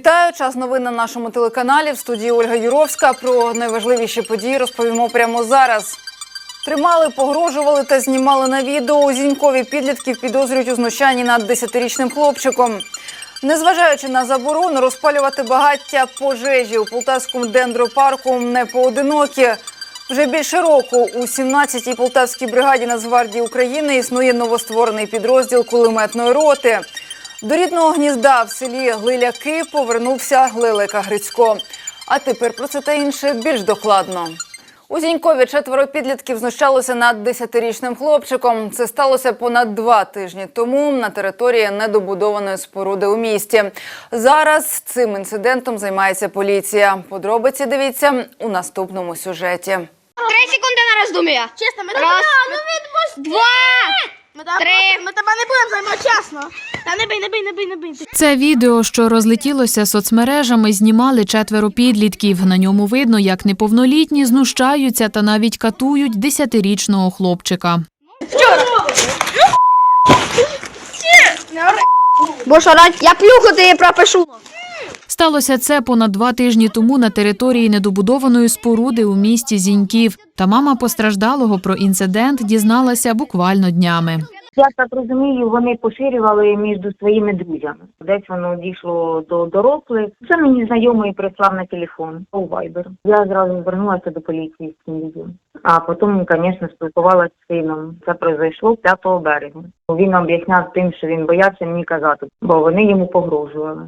Вітаю! Час новин на нашому телеканалі. В студії Ольга Юровська. Про найважливіші події розповімо прямо зараз. Тримали, погрожували та знімали на відео. Зінькові підлітків підозрюють у знущанні над 10-річним хлопчиком. Незважаючи на заборону розпалювати багаття пожежі у полтавському дендропарку не поодинокі. Вже більше року у 17-й полтавській бригаді Нацгвардії України існує новостворений підрозділ кулеметної роти. До рідного гнізда в селі Глиляки повернувся Глилика Грицько. А тепер про це та інше більш докладно. У Зінькові четверо підлітків знущалося над 10-річним хлопчиком. Це сталося понад два тижні тому на території недобудованої споруди у місті. Зараз цим інцидентом займається поліція. Подробиці дивіться у наступному сюжеті. Три секунди на роздум'я. Чесно, ми Раз, ну. Два. Ми тебе, три. ми тебе не будемо займати чесно. Та не бий, не бий, не бий, не бий. Це відео, що розлетілося соцмережами, знімали четверо підлітків. На ньому видно, як неповнолітні знущаються та навіть катують десятирічного хлопчика. Бо шарать, я плюхати пропишу. Сталося це понад два тижні тому на території недобудованої споруди у місті Зіньків. Та мама постраждалого про інцидент дізналася буквально днями. Я так розумію, вони поширювали між своїми друзями. Десь воно дійшло до дорослих. Це мені знайомий прислав на телефон у Viber. Я зразу звернулася до поліції з цим відео. А потім, звісно, спілкувалася з сином. Це произойшло 5 березня. Він об'ясняв тим, що він боявся мені казати, бо вони йому погрожували.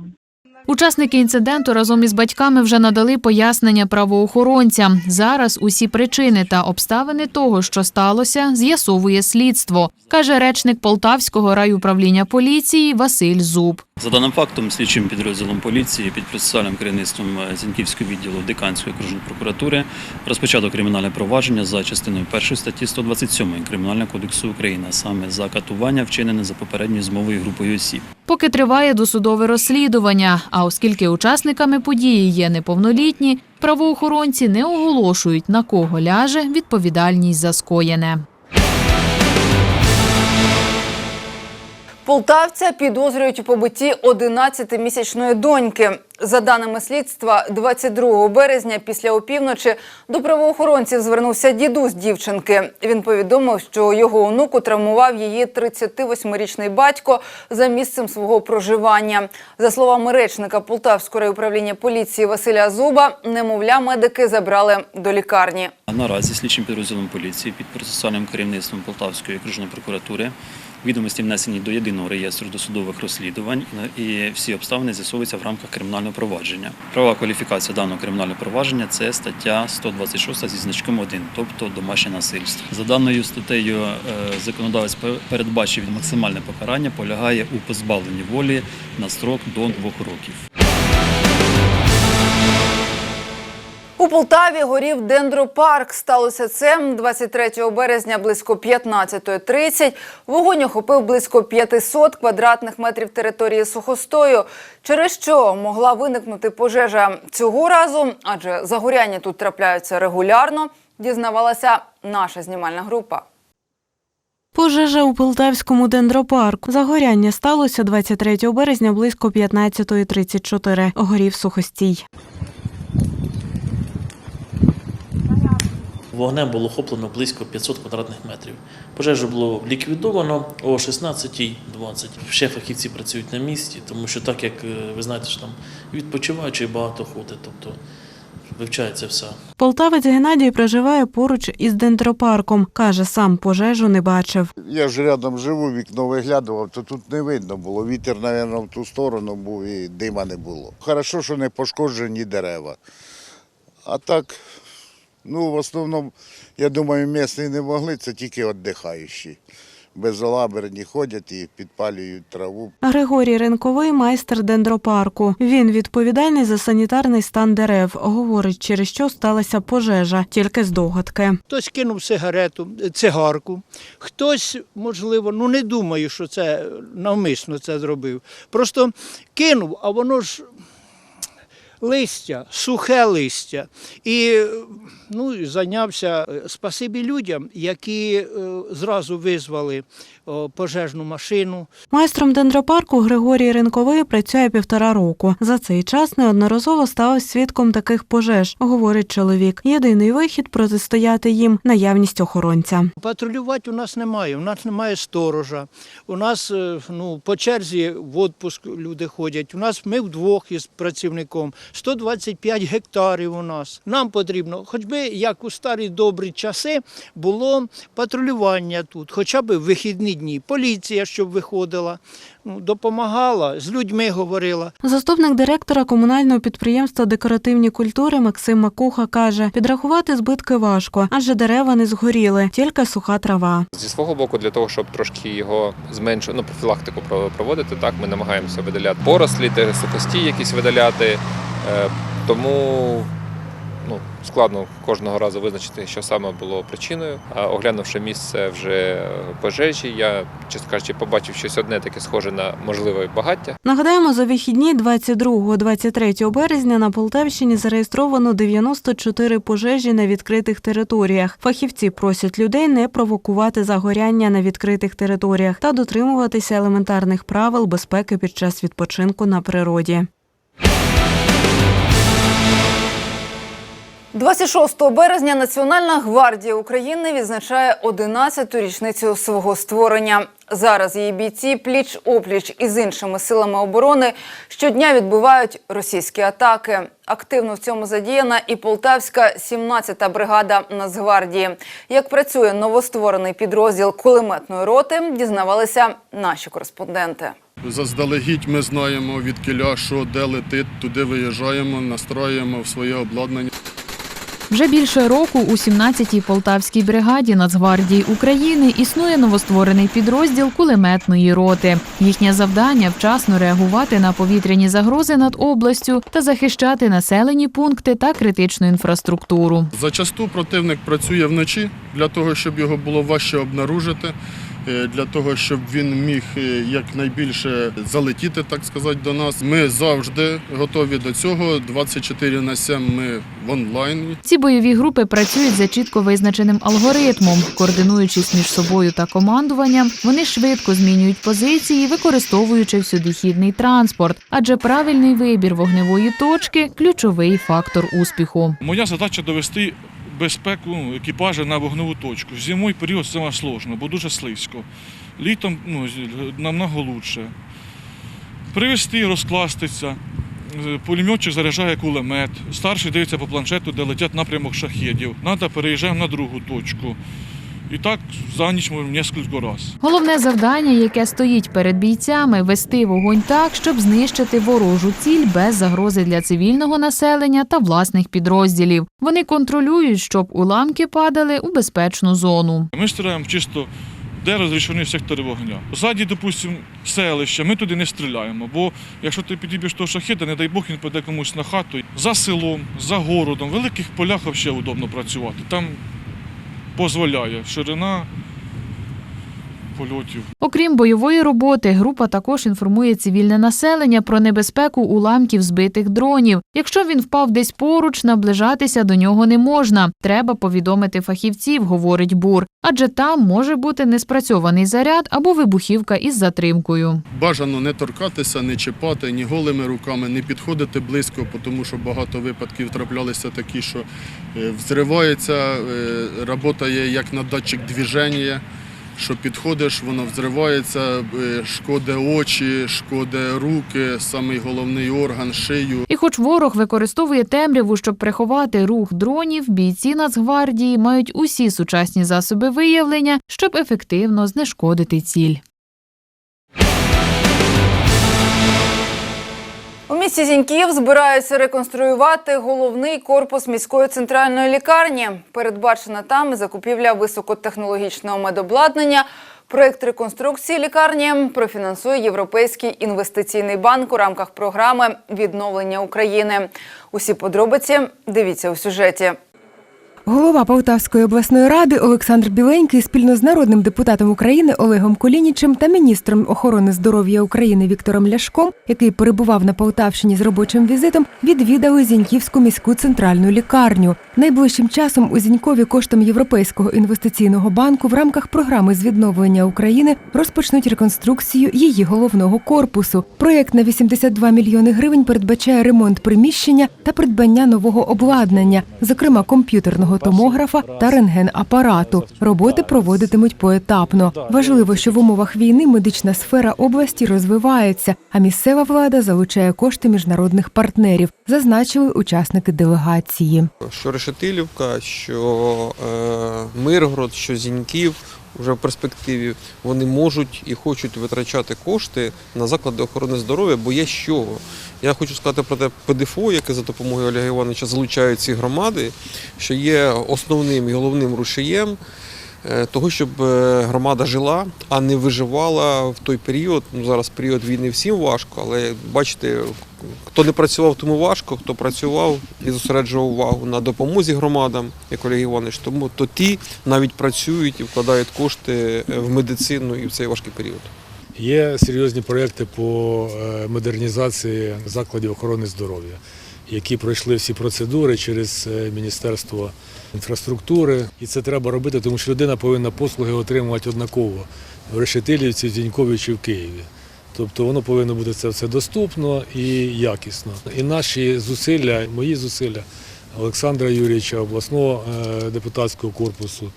Учасники інциденту разом із батьками вже надали пояснення правоохоронцям. Зараз усі причини та обставини того, що сталося, з'ясовує слідство, каже речник Полтавського райуправління поліції Василь Зуб. За даним фактом, слідчим підрозділом поліції під процесуальним керівництвом е, Зіньківського відділу Диканської окружної прокуратури розпочато кримінальне провадження за частиною 1 статті 127 Кримінального кодексу України, саме за катування, вчинене за попередньою змовою групою осіб. Поки триває досудове розслідування, а оскільки учасниками події є неповнолітні, правоохоронці не оголошують на кого ляже відповідальність за скоєне. Полтавця підозрюють у побитті 11-місячної доньки. За даними слідства, 22 березня після опівночі до правоохоронців звернувся дідусь дівчинки. Він повідомив, що його онуку травмував її 38-річний батько за місцем свого проживання. За словами речника Полтавського райуправління поліції Василя Зуба, немовля медики забрали до лікарні. Наразі слідчим підрозділом поліції під процесуальним керівництвом Полтавської окружної прокуратури відомості внесені до єдиного реєстру досудових розслідувань і всі обставини з'ясовуються в рамках кримінального провадження. Права кваліфікація даного кримінального провадження це стаття 126 зі значком 1, тобто домашнє насильство. За даною статтею е, законодавець пе- передбачив максимальне покарання полягає у позбавленні волі на строк до двох років. У Полтаві горів дендропарк. Сталося це 23 березня близько 15.30. Вогонь охопив близько 500 квадратних метрів території сухостою, через що могла виникнути пожежа цього разу, адже загоряння тут трапляються регулярно, дізнавалася наша знімальна група. Пожежа у Полтавському дендропарку. Загоряння сталося 23 березня близько 15.34. Горів сухостій. Вогнем було охоплено близько 500 квадратних метрів. Пожежу було ліквідовано о 16.20. Ще фахівці працюють на місці, тому що так як е, ви знаєте, що там відпочиваючи багато ходить, тобто вивчається все. Полтавець Геннадій проживає поруч із дендропарком. Каже, сам пожежу не бачив. Я ж рядом живу, вікно виглядував, то тут не видно було. Вітер, мабуть, в ту сторону був і дима не було. Хорошо, що не пошкоджені дерева. А так, ну, в основному, я думаю, місцеві не могли, це тільки віддихаючі. Безалаберні ходять і підпалюють траву. Григорій Ренковий майстер дендропарку. Він відповідальний за санітарний стан дерев. Говорить, через що сталася пожежа, тільки здогадки. Хтось кинув сигарету, цигарку, хтось, можливо, ну не думаю, що це навмисно це зробив. Просто кинув, а воно ж листя, сухе листя. І ну, зайнявся е, спасибі людям, які е, зразу визвали пожежну машину. Майстром дендропарку Григорій Ринковий працює півтора року. За цей час неодноразово став свідком таких пожеж, говорить чоловік. Єдиний вихід протистояти їм наявність охоронця. Патрулювати у нас немає, у нас немає сторожа. У нас е, ну, по черзі в відпуск люди ходять. У нас ми вдвох із працівником. 125 гектарів у нас. Нам потрібно, хоч би як у старі добрі часи, було патрулювання тут, хоча б вихідні дні. Поліція, щоб виходила, ну, допомагала, з людьми говорила. Заступник директора комунального підприємства декоративні культури Максим Макуха каже, підрахувати збитки важко, адже дерева не згоріли, тільки суха трава. Зі свого боку, для того, щоб трошки його зменшити, ну, профілактику проводити, так, ми намагаємося видаляти порослі, те сухості якісь видаляти. Е, Тому ну, складно кожного разу визначити, що саме було причиною. А оглянувши місце вже пожежі, я, чесно кажучи, побачив щось одне таке схоже на можливе багаття. Нагадаємо, за вихідні 22-23 березня на Полтавщині зареєстровано 94 пожежі на відкритих територіях. Фахівці просять людей не провокувати загоряння на відкритих територіях та дотримуватися елементарних правил безпеки під час відпочинку на природі. 26 березня Національна гвардія України відзначає 11-ту річницю свого створення. Зараз її бійці пліч опліч із іншими силами оборони щодня відбивають російські атаки. Активно в цьому задіяна і Полтавська 17-та бригада Нацгвардії. Як працює новостворений підрозділ кулеметної роти, дізнавалися наші кореспонденти. Заздалегідь ми знаємо від кіля, що де летить, туди виїжджаємо, настроюємо в своє обладнання. Вже більше року у 17-й Полтавській бригаді Нацгвардії України існує новостворений підрозділ кулеметної роти. Їхнє завдання вчасно реагувати на повітряні загрози над областю та захищати населені пункти та критичну інфраструктуру. Зачасту противник працює вночі для того, щоб його було важче обнаружити, для того, щоб він міг е, якнайбільше залетіти, так сказати, до нас. Ми завжди готові до цього. 24 на 7 ми в онлайні. Ці бойові групи працюють за чітко визначеним алгоритмом, координуючись між собою та командуванням. Вони швидко змінюють позиції, використовуючи всюдихідний транспорт, адже правильний вибір вогневої точки ключовий фактор успіху. Моя задача довести безпеку екіпажа на вогневу точку. Зимовий період саме сложно, бо дуже слизько. Літом ну, намного лучше. Привезти, розкластися. Е, Пулеметчик заряджає кулемет. Старший дивиться по планшету, де летять напрямок шахедів. Надо переїжджаємо на другу точку. І так за ніч ми кілька разів. Головне завдання, яке стоїть перед бійцями, вести вогонь так, щоб знищити ворожу ціль без загрози для цивільного населення та власних підрозділів. Вони контролюють, щоб уламки падали у безпечну зону. Ми стріляємо чисто, де розрішені сектори вогня. Ззаді, допустимо, селище, ми туди не стріляємо, бо якщо ти підіб'єш того шахіда, не дай Бог він піде комусь на хату. За селом, за городом, в великих полях взагалі удобно працювати. Там дозволяє. Ширина польотів. Окрім бойової роботи, група також інформує цивільне населення про небезпеку уламків збитих дронів. Якщо він впав десь поруч, наближатися до нього не можна. Треба повідомити фахівців, говорить бур, адже там може бути неспрацьований заряд або вибухівка із затримкою. Бажано не торкатися, не чіпати ні голими руками, не підходити близько, тому що багато випадків траплялися такі, що е, взривається, е, працює як на датчик движення, що підходиш, воно взривається, е, шкоде очі, шкоде руки, самий головний орган, шию. І хоч ворог використовує темряву, щоб приховати рух дронів, бійці Нацгвардії мають усі сучасні засоби виявлення, щоб ефективно знешкодити ціль. У місті Зіньків збираються реконструювати головний корпус міської центральної лікарні. Передбачена там закупівля високотехнологічного медобладнання. Проект реконструкції лікарні профінансує Європейський інвестиційний банк у рамках програми відновлення України. Усі подробиці дивіться у сюжеті. Голова Полтавської обласної ради Олександр Біленький спільно з народним депутатом України Олегом Колінічем та міністром охорони здоров'я України Віктором Ляшком, який перебував на Полтавщині з робочим візитом, відвідали Зіньківську міську центральну лікарню. Найближчим часом у Зінькові коштом Європейського інвестиційного банку в рамках програми з відновлення України розпочнуть реконструкцію її головного корпусу. Проєкт на 82 мільйони гривень передбачає ремонт приміщення та придбання нового обладнання, зокрема комп'ютерного томографа та рентген-апарату. Роботи проводитимуть поетапно. Важливо, що в умовах війни медична сфера області розвивається, а місцева влада залучає кошти міжнародних партнерів, зазначили учасники делегації. що Решетилівка, що е, Миргород, що Зіньків вже в перспективі вони можуть і хочуть витрачати кошти на заклади охорони здоров'я, бо є з чого. Я хочу сказати про те ПДФО, яке за допомогою Олега Івановича залучають ці громади, що є основним і головним рушієм того, щоб е, громада жила, а не виживала в той період. Ну зараз період війни всім важко, але бачите, хто не працював, тому важко, хто працював і зосереджував увагу на допомозі громадам, як Олег Іванович, тому то ті навіть працюють і вкладають кошти е, в медицину і в цей важкий період. Є серйозні проекти по е, модернізації закладів охорони здоров'я, які пройшли всі процедури через е, Міністерство інфраструктури. І це треба робити, тому що людина повинна послуги отримувати однаково в Решетилівці, в Зінькові чи в Києві. Тобто воно повинно бути це все доступно і якісно. І наші зусилля, мої зусилля Олександра Юрійовича, обласного е, депутатського корпусу,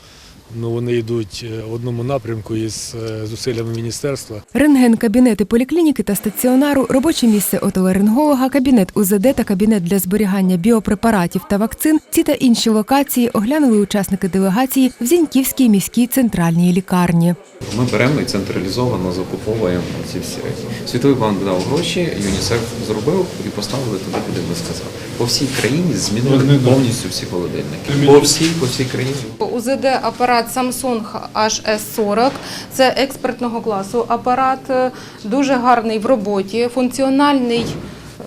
ну вони йдуть е, в одному напрямку із е, зусиллями міністерства. Рентген, кабінети поліклініки та стаціонару, робоче місце отоларинголога, кабінет УЗД та кабінет для зберігання біопрепаратів та вакцин. Ці та інші локації оглянули учасники делегації в Зіньківській міській центральній лікарні. Ми беремо і централізовано закуповуємо ці всі речі. Світовий банк дав гроші, ЮНІСЕФ зробив і поставили туди, куди ви сказали. По всій країні змінили повністю всі холодильники. По всій, по всій країні. УЗД апарат Samsung HS40. Це експертного класу апарат, е, дуже гарний в роботі, функціональний. е,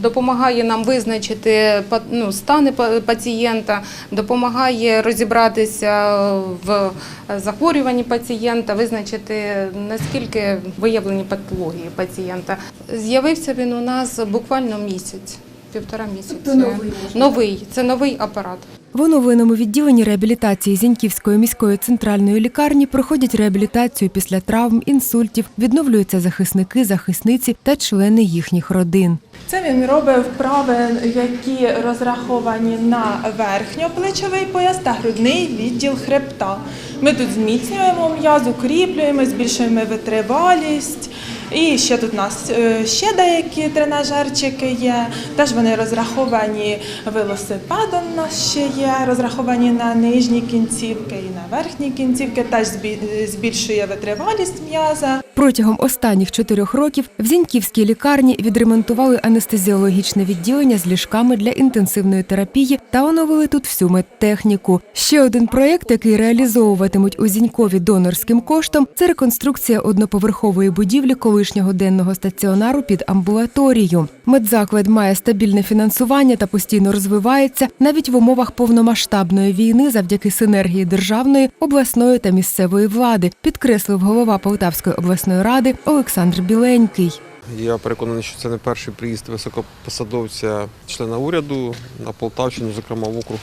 Допомагає нам визначити ну, стани пацієнта, допомагає розібратися в захворюванні пацієнта, визначити наскільки виявлені патології пацієнта. З'явився він у нас буквально місяць, півтора місяця. новий, це новий апарат. В оновленому відділенні реабілітації Зіньківської міської центральної лікарні проходять реабілітацію після травм, інсультів, відновлюються захисники, захисниці та члени їхніх родин. Це він робить вправи, які розраховані на верхньоплечовий пояс та грудний відділ хребта. Ми тут зміцнюємо м'яз, укріплюємо, збільшуємо витривалість. І ще тут у нас е, ще деякі тренажерчики є. Теж вони розраховані велосипедом. У нас ще є, розраховані на нижні кінцівки і на верхні кінцівки. Теж збі- збільшує витривалість м'яза. Протягом останніх чотирьох років в Зіньківській лікарні відремонтували анестезіологічне відділення з ліжками для інтенсивної терапії та оновили тут всю медтехніку. Ще один проєкт, який реалізовуватимуть у Зінькові донорським коштом, це реконструкція одноповерхової будівлі колишнього денного стаціонару під амбулаторію. Медзаклад має стабільне фінансування та постійно розвивається навіть в умовах повномасштабної війни завдяки синергії державної, обласної та місцевої влади, підкреслив голова Полтавської обласної ради Олександр Біленький. Я переконаний, що це не перший приїзд високопосадовця члена уряду на Полтавщину, зокрема в округ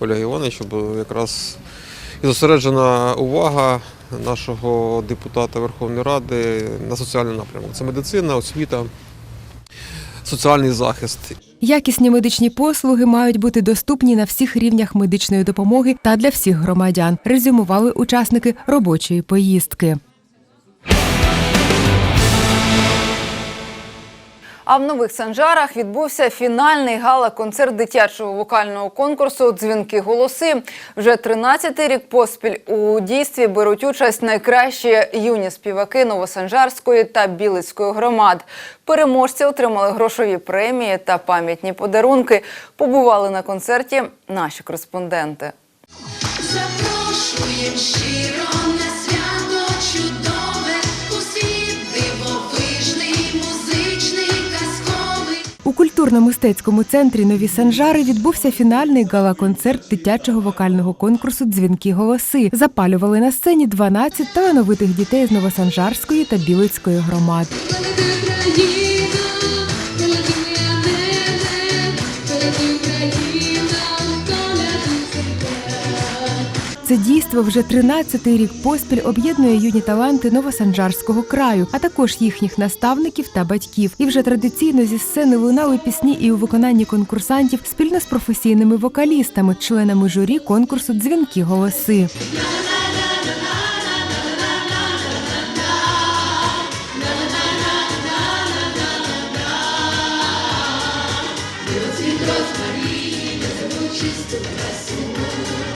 Олега Івановича, бо якраз і зосереджена увага нашого депутата Верховної Ради на соціальний напрямок. Це медицина, освіта, соціальний захист. Якісні медичні послуги мають бути доступні на всіх рівнях медичної допомоги та для всіх громадян. Резюмували учасники робочої поїздки. А в нових санжарах відбувся фінальний гала-концерт дитячого вокального конкурсу Дзвінки голоси. Вже 13-й рік поспіль у дійстві беруть участь найкращі юні співаки Новосанжарської та Білицької громад. Переможці отримали грошові премії та пам'ятні подарунки. Побували на концерті наші кореспонденти. Запрошуєм щиро культурно-мистецькому центрі Нові Санжари відбувся фінальний гала-концерт дитячого вокального конкурсу Дзвінки голоси. Запалювали на сцені 12 талановитих дітей з Новосанжарської та Білицької громад. Це дійство вже 13-й рік поспіль об'єднує юні таланти Новосанжарського краю, а також їхніх наставників та батьків. І вже традиційно зі сцени лунали пісні і у виконанні конкурсантів спільно з професійними вокалістами, членами журі конкурсу Дзвінки голоси.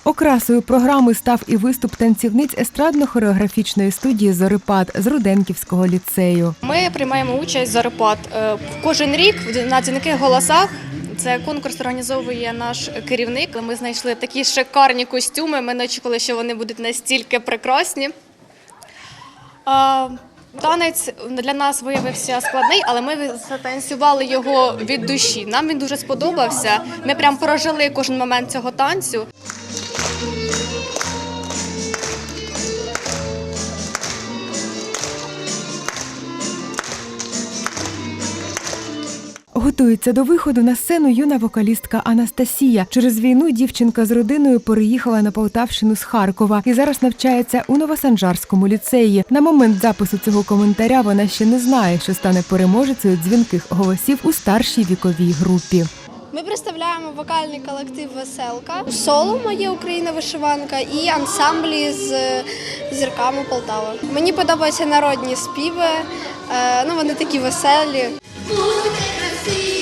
Окрасою програми став і виступ танцівниць естрадно-хореографічної студії Зорипад з Руденківського ліцею. Ми приймаємо участь зарплат кожен рік на дзвінки голосах. Це конкурс організовує наш керівник. Ми знайшли такі шикарні костюми. Ми не очікували, що вони будуть настільки прекрасні. Танець для нас виявився складний, але ми затанцювали його від душі. Нам він дуже сподобався. Ми прям прожили кожен момент цього танцю. Готується до виходу на сцену юна вокалістка Анастасія. Через війну дівчинка з родиною переїхала на Полтавщину з Харкова і зараз навчається у Новосанжарському ліцеї. На момент запису цього коментаря вона ще не знає, що стане переможецею дзвінких голосів у старшій віковій групі. Ми представляємо вокальний колектив Веселка, соло моє Україна вишиванка і ансамблі з зірками Полтава. Мені подобаються народні співи. е, Ну вони такі веселі. see.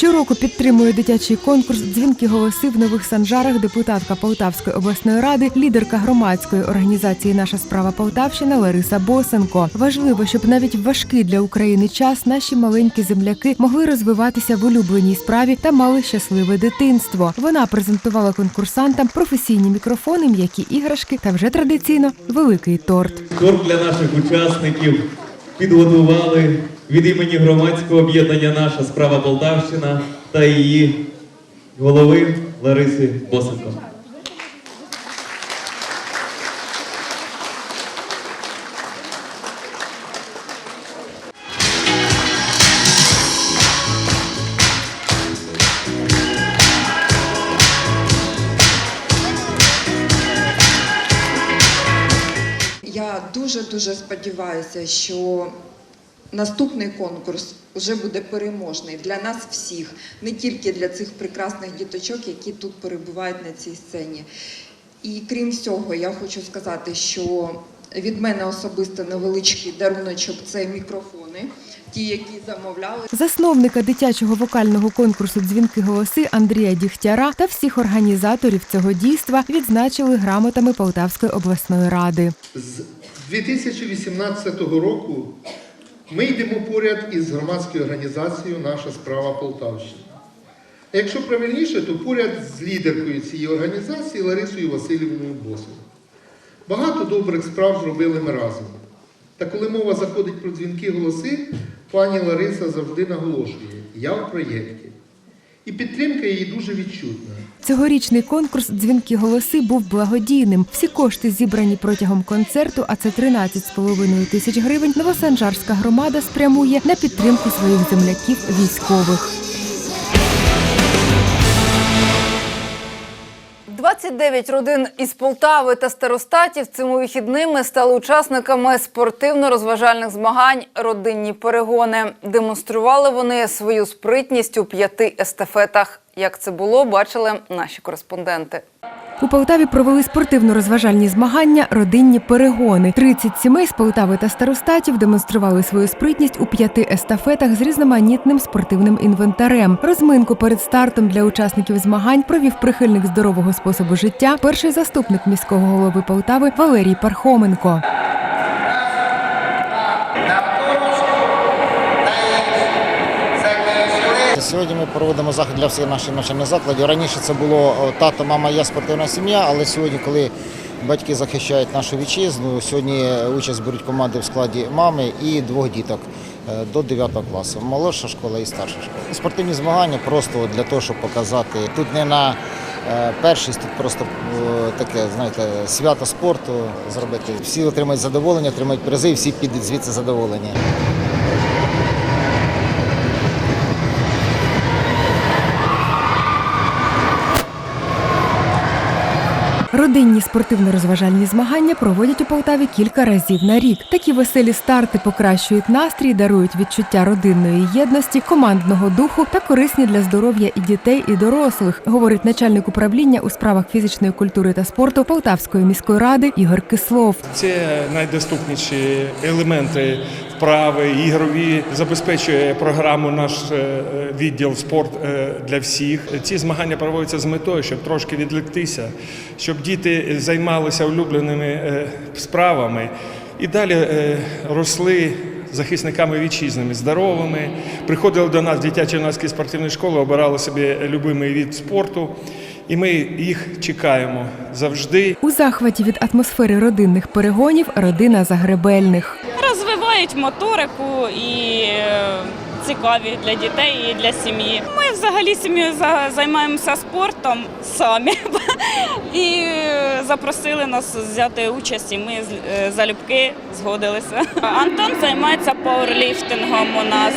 Щороку підтримує дитячий конкурс Дзвінки голоси в нових санжарах депутатка Полтавської обласної ради, лідерка громадської організації Наша справа Полтавщина Лариса Босенко. Важливо, щоб навіть в важкий для України час наші маленькі земляки могли розвиватися в улюбленій справі та мали щасливе дитинство. Вона презентувала конкурсантам професійні мікрофони, м'які іграшки та вже традиційно великий торт. Торт для наших учасників підготували від імені громадського об'єднання Наша справа Полтавщина та її голови Лариси Босенко. Я дуже дуже сподіваюся, що наступний конкурс вже буде переможний для нас всіх, не тільки для цих прекрасних діточок, які тут перебувають на цій сцені. І крім всього, я хочу сказати, що від мене особисто невеличкий даруночок це мікрофони, ті, які замовляли. Засновника дитячого вокального конкурсу Дзвінки голоси Андрія Дігтяра та всіх організаторів цього дійства відзначили грамотами Полтавської обласної ради. З 2018 року ми йдемо поряд із громадською організацією Наша справа Полтавщина. А якщо правильніше, то поряд з лідеркою цієї організації Ларисою Васильівною Босовою. Багато добрих справ зробили ми разом. Та коли мова заходить про дзвінки голоси, пані Лариса завжди наголошує: я в проєкті. І підтримка її дуже відчутна. Цьогорічний конкурс Дзвінки голоси був благодійним. Всі кошти зібрані протягом концерту, а це 13,5 тисяч гривень. Новосанжарська громада спрямує на підтримку своїх земляків військових. 29 родин із Полтави та старостатів цими вихідними стали учасниками спортивно-розважальних змагань Родинні перегони. Демонстрували вони свою спритність у п'яти естафетах. Як це було, бачили наші кореспонденти. У Полтаві провели спортивно-розважальні змагання Родинні перегони. 30 сімей з Полтави та старостатів демонстрували свою спритність у п'яти естафетах з різноманітним спортивним інвентарем. Розминку перед стартом для учасників змагань провів прихильник здорового способу життя, перший заступник міського голови Полтави Валерій Пархоменко. Сьогодні ми проводимо захід для всіх наших навчальних закладів. Раніше це було тато, мама, я спортивна сім'я, але сьогодні, коли Батьки захищають нашу вітчизну. Сьогодні участь беруть команди в складі мами і двох діток е, до 9 класу. Молодша школа і старша школа. Спортивні змагання просто для того, щоб показати. Тут не на е, першість, тут просто е, таке, знаєте, свято спорту зробити. Всі отримають задоволення, отримають призи, всі підуть звідси задоволені. Родинні спортивно-розважальні змагання проводять у Полтаві кілька разів на рік. Такі веселі старти покращують настрій, дарують відчуття родинної єдності, командного духу та корисні для здоров'я і дітей, і дорослих, говорить начальник управління у справах фізичної культури та спорту Полтавської міської ради Ігор Кислов. Це найдоступніші елементи вправи, ігрові. Забезпечує програму наш е, відділ спорт е, для всіх. Ці змагання проводяться з метою, щоб трошки відліктися, щоб діти займалися улюбленими е, справами і далі росли. Захисниками вітчизними, здоровими, приходили до нас дитячі юнацькі спортивні школи, обирали собі любимий від спорту, і ми їх чекаємо завжди. У захваті від атмосфери родинних перегонів родина Загребельних. розвивають моторику і е, цікаві для дітей і для сім'ї. Ми взагалі сім'єю за- займаємося спортом самі і е, запросили нас взяти участь, і ми з- е, залюбки згодилися. Антон займається пауерліфтингом у нас.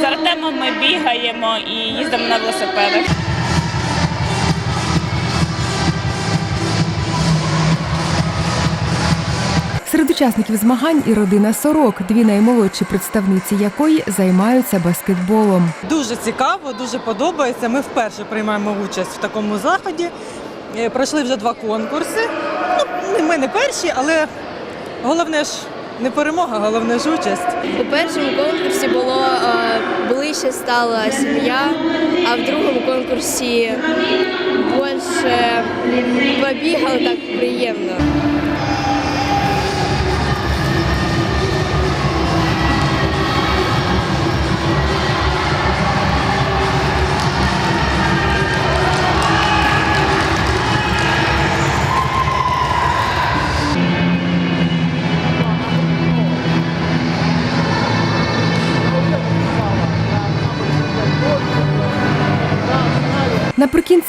З Артемом ми бігаємо і їздимо на велосипедах. Учасників змагань і родина Сорок, дві наймолодші представниці якої займаються баскетболом. Дуже цікаво, дуже подобається. Ми вперше приймаємо участь в такому заході. Е, Пройшли вже два конкурси. Ну, ми не перші, але головне ж не перемога, головне ж участь. У першому конкурсі було е, ближче стала сім'я, а в другому конкурсі більше побігали так приємно.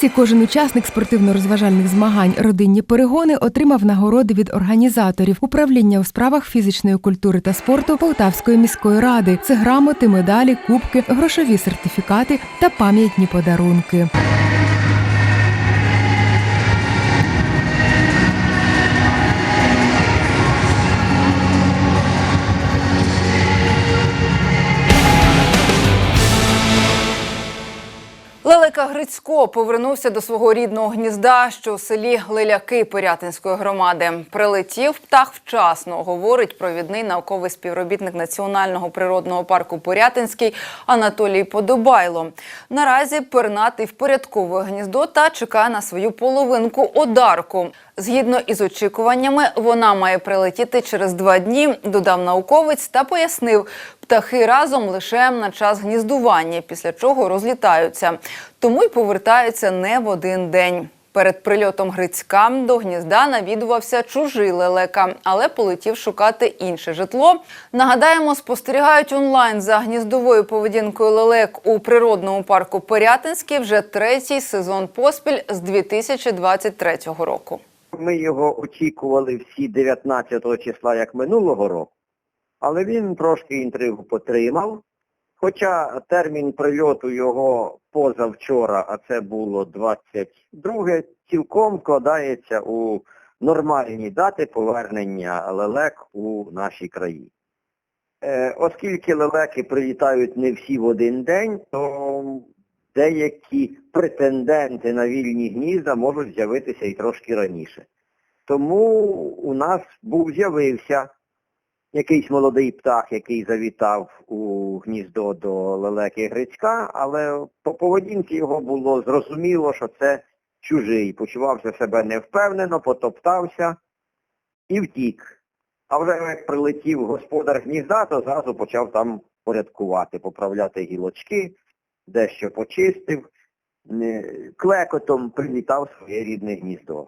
Наприкінці кожен учасник спортивно-розважальних змагань родинні перегони отримав нагороди від організаторів управління у справах фізичної культури та спорту Полтавської міської ради. Це грамоти, медалі, кубки, грошові сертифікати та пам'ятні подарунки. Лелека Грицько повернувся до свого рідного гнізда, що у селі Леляки Пирятинської громади. Прилетів птах вчасно, говорить провідний науковий співробітник Національного природного парку Порятинський Анатолій Подобайло. Наразі пернатий впорядковує гніздо та чекає на свою половинку одарку. Згідно із очікуваннями, вона має прилетіти через два дні, додав науковець та пояснив, птахи разом лише на час гніздування, після чого розлітаються. Тому й повертаються не в один день. Перед прильотом Грицька до гнізда навідувався чужий лелека, але полетів шукати інше житло. Нагадаємо, спостерігають онлайн за гніздовою поведінкою лелек у природному парку Пирятинський вже третій сезон поспіль з 2023 року. Ми його очікували всі 19 числа, як минулого року, але він трошки інтригу потримав. Хоча термін прильоту його позавчора, а це було 22, цілком вкладається у нормальні дати повернення лелек у нашій країні. Е, оскільки лелеки прилітають не всі в один день, то деякі претенденти на вільні гнізда можуть з'явитися і трошки раніше. Тому у нас був з'явився якийсь молодий птах, який завітав у гніздо до лелеки Грицька, але по поведінці його було зрозуміло, що це чужий. Почувався себе невпевнено, потоптався і втік. А вже як прилетів господар гнізда, то зразу почав там порядкувати, поправляти гілочки, дещо почистив, е, клекотом привітав своє рідне гніздо.